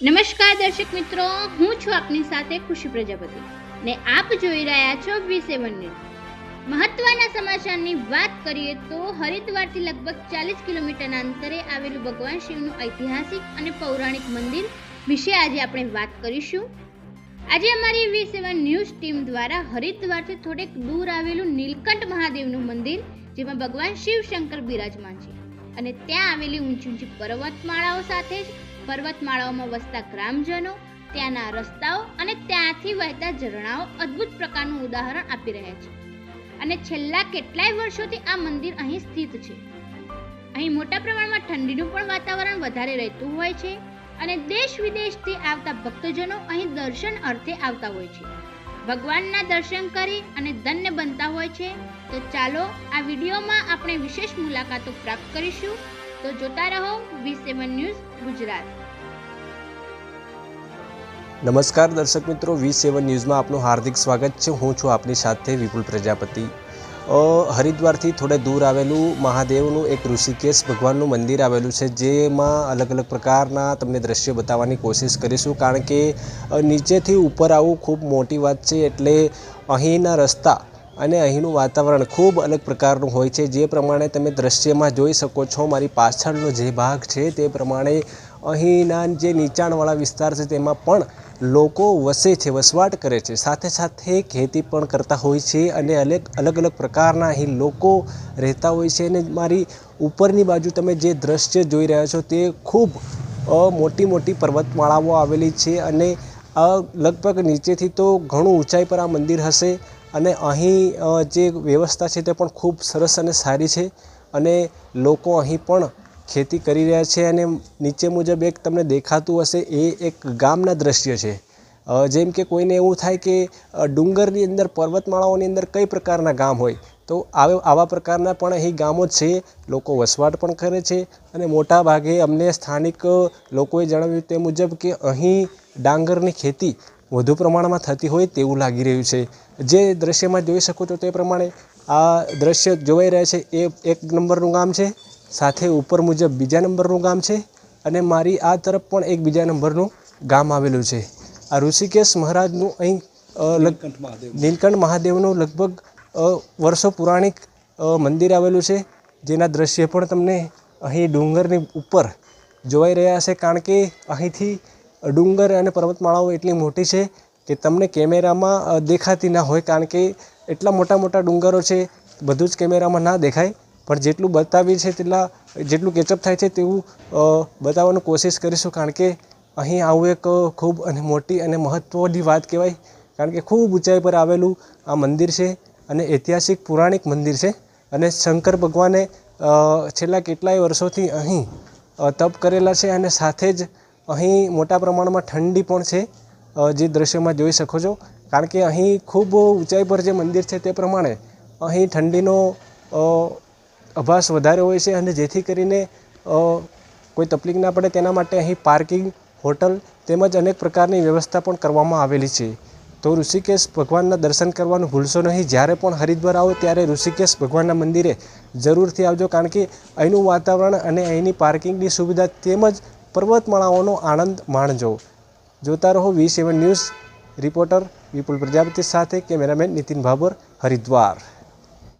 નમસ્કાર દર્શક મિત્રો, હું છું આપની સાથે ખુશી પ્રજાપતિ ને આપ જોઈ રહ્યા છો વી સેવન ન્યૂઝ મહત્વના સમાચારની વાત કરીએ તો હરિદ્વારથી લગભગ ચાલીસ કિલોમીટરના અંતરે આવેલું ભગવાન શિવનું ઐતિહાસિક અને પૌરાણિક મંદિર વિશે આજે આપણે વાત કરીશું. આજે અમારી વી સેવન ન્યૂઝ ટીમ દ્વારા હરિદ્વારથી થોડેક દૂર આવેલું નીલકંઠ મહાદેવનું મંદિર, જેમાં ભગવાન શિવ શંકર બિરાજમાન છે અને ત્યાં આવેલી ઊંચી ઊંચી પર્વતમાળાઓ સાથે જ પર્વતમાળાઓમાં વસતા ગ્રામજનો ત્યાંના રસ્તાઓ અને ત્યાંથી વહેતા ઝરણાઓ અદ્ભુત પ્રકારનું ઉદાહરણ આપી રહ્યા છે. અને છેલ્લા કેટલાય વર્ષોથી આ મંદિર અહીં સ્થિત છે. અહીં મોટા પ્રમાણમાં ઠંડીનું પણ વાતાવરણ વધારે રહેતું હોય છે અને દેશ વિદેશથી આવતા ભક્તજનો અહીં દર્શન અર્થે આવતા હોય છે. ભગવાનના દર્શન કરી અને ધન્ય બનતા હોય છે. તો ચાલો આ વિડીયોમાં આપણે વિશેષ મુલાકાતો પ્રાપ્ત કરીશું. તો જોતા રહો વી સેવન ન્યૂઝ ગુજરાત. નમસ્કાર દર્શક મિત્રો, વી સેવન ન્યૂઝમાં આપનું હાર્દિક સ્વાગત છે. હું છું આપની સાથે વિપુલ પ્રજાપતિ. હરિદ્વારથી થોડે દૂર આવેલું મહાદેવનું એક ઋષિકેશ ભગવાનનું મંદિર આવેલું છે, જેમાં અલગ અલગ પ્રકારના તમને દ્રશ્યો બતાવવાની કોશિશ કરીશું, કારણ કે નીચેથી ઉપર આવવું ખૂબ મોટી વાત છે, એટલે અહીંના રસ્તા અને અહીંનું વાતાવરણ ખૂબ અલગ પ્રકારનું હોય છે. જે પ્રમાણે તમે દૃશ્યમાં જોઈ શકો છો, મારી પાછળનો જે ભાગ છે તે પ્રમાણે અહીંના જે નીચાણવાળા વિસ્તાર છે તેમાં પણ લોકો વસે છે, વસવાટ કરે છે. સાથે સાથે ખેતી પણ કરતા હોય છે અને અલગ અલગ અલગ પ્રકારના અહીં લોકો રહેતા હોય છે અને મારી ઉપરની બાજુ તમે જે દ્રશ્ય જોઈ રહ્યા છો તે ખૂબ મોટી મોટી પર્વતમાળાઓ આવેલી છે અને લગભગ નીચેથી તો ઘણું ઊંચાઈ પર આ મંદિર હશે. અને અહીં જે વ્યવસ્થા છે તે પણ ખૂબ સરસ અને સારી છે અને લોકો અહીં પણ ખેતી કરી રહ્યા છે અને નીચે મુજબ એક તમને દેખાતું હશે, એ એક ગામના દ્રશ્ય છે. જેમ કે કોઈને એવું થાય કે ડુંગરની અંદર, પર્વતમાળાઓની અંદર કઈ પ્રકારના ગામ હોય, તો આવે, આવા પ્રકારના પણ અહીં ગામો છે. લોકો વસવાટ પણ કરે છે અને મોટા ભાગે અમને સ્થાનિક લોકોએ જણાવ્યું તે મુજબ કે અહીં ડાંગરની ખેતી વધુ પ્રમાણમાં થતી હોય તેવું લાગી રહ્યું છે. જે દ્રશ્યમાં જોઈ શકો છો તે પ્રમાણે આ દ્રશ્ય જોવાઈ રહ્યા છે. એ એક નંબરનું ગામ છે. સાથે ઉપર મુજબ બીજા નંબરનું ગામ છે. અને મારી આ તરફ પણ એક બીજા નંબરનું ગામ આવેલું છે. આ ઋષિકેશ મહારાજનું અહીં નીલકંઠ મહાદેવનું લગભગ વર્ષો પુરાણિક મંદિર આવેલું છે. જેના દ્રશ્ય પણ તમને અહીં ડુંગરની ઉપર જોવાઈ રહ્યા છે. કારણ કે અહીંથી ડુંગર અને પર્વતમાળાઓ એટલી મોટી છે કે તમને કેમેરામાં દેખાતી ના હોય કારણ કે એટલા મોટા મોટા ડુંગરો છે, બધું જ કેમેરામાં ના દેખાય. પણ જેટલું બતાવી છે તેટલા, જેટલું કેચઅપ થાય છે તેવું બતાવવાનું કોશિશ કરીશું કારણ કે અહીં આવું એક ખૂબ અને મોટી અને મહત્ત્વની વાત કહેવાય. કારણ કે ખૂબ ઊંચાઈ પર આવેલું આ મંદિર છે અને ઐતિહાસિક પુરાણિક મંદિર છે. અને શંકર ભગવાને છેલ્લા કેટલાય વર્ષોથી અહીં તપ કરેલા છે અને સાથે જ અહીં મોટા પ્રમાણમાં ઠંડી પણ છે જે દૃશ્યમાં જોઈ શકો છો. કારણ કે અહીં ખૂબ ઊંચાઈ પર જે મંદિર છે તે પ્રમાણે અહીં ઠંડીનો આભાસ વધારે હોય છે અને જેથી કરીને કોઈ તકલીફ ના પડે તેના માટે અહીં પાર્કિંગ, હોટલ તેમજ અનેક પ્રકારની વ્યવસ્થા પણ કરવામાં આવેલી છે. તો ઋષિકેશ ભગવાનના દર્શન કરવાનું ભૂલશો નહીં. જ્યારે પણ હરિદ્વાર આવો ત્યારે ઋષિકેશ ભગવાનના મંદિરે જરૂરથી આવજો. કારણ કે અહીંનું વાતાવરણ અને અહીંની પાર્કિંગની સુવિધા તેમજ પર્વતમાળાઓનો આનંદ માણજો. જોતા રહો V seven news. Reporter Vipul Prajapati સાથે કેમેરામેન નીતિન ભાભોર, હરિદ્વાર.